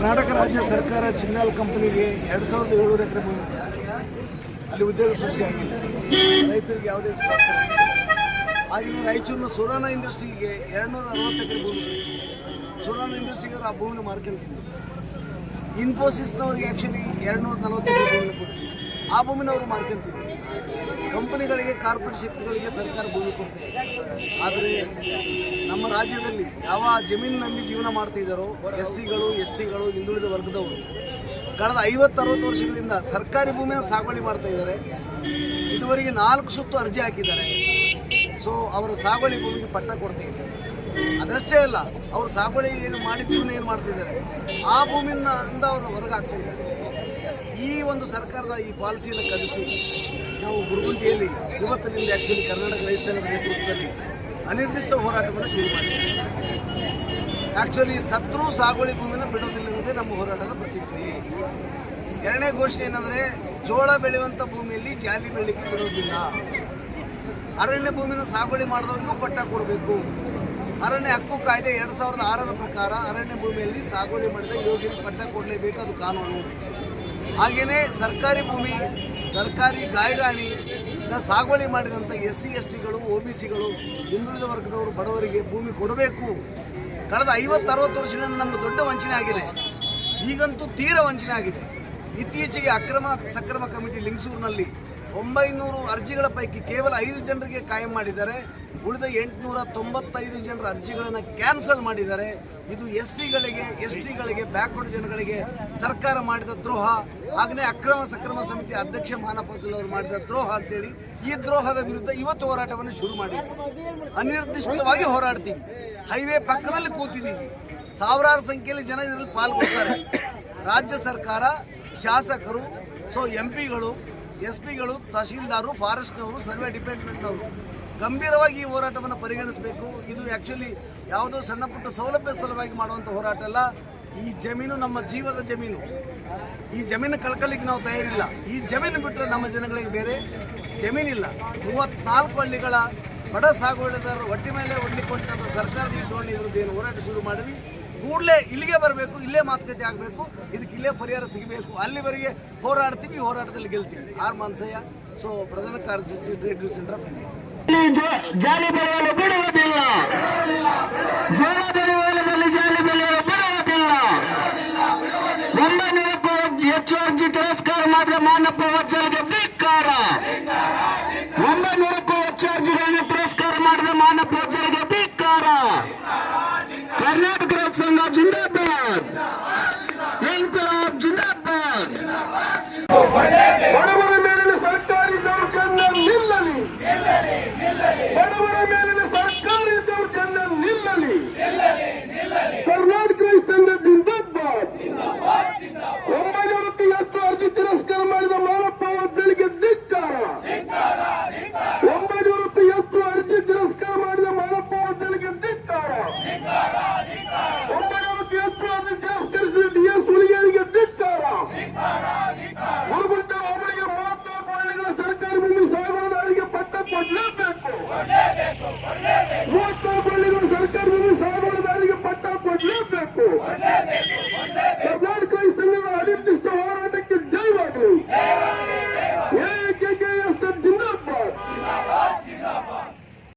ರಾಜ್ಯ ಸರ್ಕಾರ ಜಿಂದಾಲ್ ಕಂಪನಿಗೆ ಎರಡು ಸಾವಿರದ ಏಳ್ನೂರು ಎಕರೆ ಭೂಮಿ. ಅಲ್ಲಿ ಉದ್ಯೋಗ ಸೃಷ್ಟಿಯಾಗಿಲ್ಲ ರೈತರಿಗೆ ಯಾವುದೇ ಆಗಿನ ರಾಯಚೂರಿನ ಸುರಾನ ಇಂಡಸ್ಟ್ರಿಗೆ ಎರಡ್ನೂರ ಅರವತ್ತು ಎಕರೆ ಭೂಮಿ ಸುರಾನ ಇಂಡಸ್ಟ್ರಿಗೆ ಆ ಭೂಮಿನ ಮಾರ್ಕೆಟ್ ಇನ್ಫೋಸಿಸ್ನವ್ರಿಗೆ ಆ್ಯಕ್ಚುಲಿ ಎರಡ್ನೂರ ನಲವತ್ತು ಎಕರೆ ಭೂಮಿ ಕೊಡ್ತೀವಿ ಆ ಭೂಮಿನ ಅವರು ಮಾರ್ಕೊಂತಿದ್ರು ಕಂಪನಿಗಳಿಗೆ ಕಾರ್ಪೊರೇಟ್ ಶಕ್ತಿಗಳಿಗೆ ಸರ್ಕಾರ ಭೂಮಿ ಕೊಡ್ತಿದೆ. ಆದರೆ ನಮ್ಮ ರಾಜ್ಯದಲ್ಲಿ ಯಾವ ಜಮೀನು ನಂಬಿ ಜೀವನ ಮಾಡ್ತಿದ್ದಾರೋ ಎಸ್ ಸಿಗಳು ಎಸ್ ಟಿಗಳು ಹಿಂದುಳಿದ ವರ್ಗದವರು, ಕಳೆದ ಐವತ್ತರವತ್ತು ವರ್ಷಗಳಿಂದ ಸರ್ಕಾರಿ ಭೂಮಿಯನ್ನು ಸಾಗುವಳಿ ಮಾಡ್ತಾ ಇದ್ದಾರೆ. ಇದುವರೆಗೆ ನಾಲ್ಕು ಸುತ್ತು ಅರ್ಜಿ ಹಾಕಿದ್ದಾರೆ. ಸೊ ಅವರ ಸಾಗುವಳಿ ಭೂಮಿಗೆ ಪಟ್ಟ ಕೊಡ್ತಾ ಅದಷ್ಟೇ ಅಲ್ಲ, ಅವರು ಸಾಗುವಳಿ ಏನು ಮಾಡಿ ಜೀವನ ಏನು ಮಾಡ್ತಿದ್ದಾರೆ? ಆ ಭೂಮಿಯಿಂದ ಅವರು ಹೊರಗೆ ಹಾಕ್ತಾ ಇದ್ದಾರೆ. ಈ ಒಂದು ಸರ್ಕಾರದ ಈ ಪಾಲಿಸಿಯನ್ನು ಕಲಿಸಿ ನಾವು ಗುರುಗುಂಟಿಯಲ್ಲಿ ಇವತ್ತಿನಿಂದ ಆ್ಯಕ್ಚುಲಿ ಕರ್ನಾಟಕ ರೈತ ಸಂಘದ ನೇತೃತ್ವದಲ್ಲಿ ಅನಿರ್ದಿಷ್ಟ ಹೋರಾಟವನ್ನು ಶುರು ಮಾಡಿದ್ದೀವಿ ಆ್ಯಕ್ಚುಲಿ ಸತ್ರು ಸಾಗುವಳಿ ಭೂಮಿನ ಬಿಡೋದಿಲ್ಲ ಅನ್ನೋದೇ ನಮ್ಮ ಹೋರಾಟದ ಪ್ರತಿಕ್ರಿಯೆ. ಎರಡನೇ ಘೋಷಣೆ ಏನಂದರೆ ಜೋಳ ಬೆಳೆಯುವಂಥ ಭೂಮಿಯಲ್ಲಿ ಜಾಲಿ ಬೆಳಲಿಕ್ಕೆ ಬಿಡೋದಿಲ್ಲ ಅರಣ್ಯ ಭೂಮಿನ ಸಾಗುವಳಿ ಮಾಡಿದವರಿಗೂ ಪಟ್ಟ ಕೊಡಬೇಕು. ಅರಣ್ಯ ಹಕ್ಕು ಕಾಯ್ದೆ ಎರಡು ಸಾವಿರದ ಆರರ ಪ್ರಕಾರ ಅರಣ್ಯ ಭೂಮಿಯಲ್ಲಿ ಸಾಗುವಳಿ ಮಾಡಿದ ಯೋಗ್ಯರಿಗೆ ಪಟ್ಟ ಕೊಡಲೇಬೇಕು, ಅದು ಕಾನೂನು. ಹಾಗೆಯೇ ಸರ್ಕಾರಿ ಭೂಮಿ, ಸರ್ಕಾರಿ ಗಾಯರಾಣಿ ಸಾಗುವಳಿ ಮಾಡಿದಂಥ ಎಸ್ ಸಿ ಎಸ್ ಟಿಗಳು ಒ ಬಿ ಸಿಗಳು ಹಿಂದುಳಿದ ವರ್ಗದವರು, ಬಡವರಿಗೆ ಭೂಮಿ ಕೊಡಬೇಕು. ಕಳೆದ ಐವತ್ತರವತ್ತು ವರ್ಷದಿಂದ ನಮ್ಮ ದೊಡ್ಡ ವಂಚನೆ ಆಗಿದೆ. ಈಗಂತೂ ತೀರ ವಂಚನೆ ಆಗಿದೆ. ಇತ್ತೀಚೆಗೆ ಅಕ್ರಮ, ಸಕ್ರಮ ಕಮಿಟಿ ಲಿಂಗಸೂರಿನಲ್ಲಿ ಒಂಬೈನೂರು ಅರ್ಜಿಗಳ ಪೈಕಿ ಕೇವಲ ಐದು ಜನರಿಗೆ ಕಾಯಂ ಮಾಡಿದ್ದಾರೆ. ಉಳಿದ ಎಂಟುನೂರ ತೊಂಬತ್ತೈದು ಜನರ ಅರ್ಜಿಗಳನ್ನು ಕ್ಯಾನ್ಸಲ್ ಮಾಡಿದ್ದಾರೆ. ಇದು ಎಸ್ ಸಿಗಳಿಗೆ ಎಸ್ ಟಿಗಳಿಗೆ ಬ್ಯಾಕ್ವರ್ಡ್ ಜನಗಳಿಗೆ ಸರ್ಕಾರ ಮಾಡಿದ ದ್ರೋಹ. ಹಾಗೆಯೇ ಅಕ್ರಮ ಸಕ್ರಮ ಸಮಿತಿ ಅಧ್ಯಕ್ಷ ಮಾನಪಜಲ್ ಅವರು ಮಾಡಿದ ದ್ರೋಹ ಅಂತೇಳಿ ಈ ದ್ರೋಹದ ವಿರುದ್ಧ ಇವತ್ತು ಹೋರಾಟವನ್ನು ಶುರು ಮಾಡಿದ್ದೀವಿ ಅನಿರ್ದಿಷ್ಟವಾಗಿ ಹೋರಾಡ್ತೀವಿ. ಹೈವೇ ಪಕ್ಕದಲ್ಲಿ ಕೂತಿದ್ದೀವಿ. ಸಾವಿರಾರು ಸಂಖ್ಯೆಯಲ್ಲಿ ಜನ ಇದರಲ್ಲಿ ಪಾಲ್ಗೊಳ್ತಾರೆ. ರಾಜ್ಯ ಸರ್ಕಾರ, ಶಾಸಕರು, ಸೊ ಎಂ ಪಿಗಳು ಎಸ್ ಪಿಗಳು ತಹಶೀಲ್ದಾರು ಫಾರೆಸ್ಟ್ನವರು ಸರ್ವೆ ಡಿಪಾರ್ಟ್ಮೆಂಟ್ನವರು ಗಂಭೀರವಾಗಿ ಈ ಹೋರಾಟವನ್ನು ಪರಿಗಣಿಸಬೇಕು. ಇದು ಆ್ಯಕ್ಚುಲಿ ಯಾವುದೋ ಸಣ್ಣ ಪುಟ್ಟ ಸೌಲಭ್ಯ ಸಲುವಾಗಿ ಮಾಡುವಂಥ ಹೋರಾಟ ಅಲ್ಲ. ಈ ಜಮೀನು ನಮ್ಮ ಜೀವದ ಜಮೀನು. ಈ ಜಮೀನು ಕಳ್ಕೊಳ್ಳಿಕ್ಕೆ ನಾವು ತಯಾರಿಲ್ಲ. ಈ ಜಮೀನು ಬಿಟ್ಟರೆ ನಮ್ಮ ಜನಗಳಿಗೆ ಬೇರೆ ಜಮೀನಿಲ್ಲ. ಮೂವತ್ನಾಲ್ಕು ಹಳ್ಳಿಗಳ ಬಡ ಸಾಗುವಳಿದಾರರು ಒಟ್ಟಿ ಮೇಲೆ ಒಡ್ಲಿಕೊಂಡ ಸರ್ಕಾರದ ಈ ವಿರುದ್ಧ ಏನು ಹೋರಾಟ ಶುರು ಮಾಡಿದ್ವಿ. ಕೂಡಲೇ ಇಲ್ಲಿಗೆ ಬರಬೇಕು, ಇಲ್ಲೇ ಮಾತುಕತೆ ಆಗಬೇಕು, ಇದಕ್ಕೆ ಇಲ್ಲೇ ಪರಿಹಾರ ಸಿಗಬೇಕು. ಅಲ್ಲಿವರೆಗೆ ಹೋರಾಡ್ತೀವಿ ಹೋರಾಟದಲ್ಲಿ ಗೆಲ್ತೀವಿ. ಆರ್ ಮಾನ್ಸಯ್ಯ, ಸೊ ಪ್ರಧಾನ ಕಾರ್ಯದರ್ಶಿ ಸೆಂಟರ್ ಆಫ್ ಇಂಡಿಯಾ. ಹೆಚ್ಚು ಅರ್ಜಿ ತಿರಸ್ಕಾರ ಮಾಡಿದ ಮಾನಪ್ಪ ವಜ್ಜಲ್ಗೆ ಧಿಕ್ಕಾರ. ಒಂಬೈನೂರಕ್ಕೂ ಹೆಚ್ಚು ಅರ್ಜಿಗಳನ್ನು ತಿರಸ್ಕಾರ ಮಾಡಿದ ಮಾನಪ್ಪ ವಜ್ಜಲ್ಗೆ ಧಿಕ್ಕಾರ. ಕರ್ನಾಟಕ ಸಂಘ ಜಿಂದಾಬಾದ್. ಬೇಕು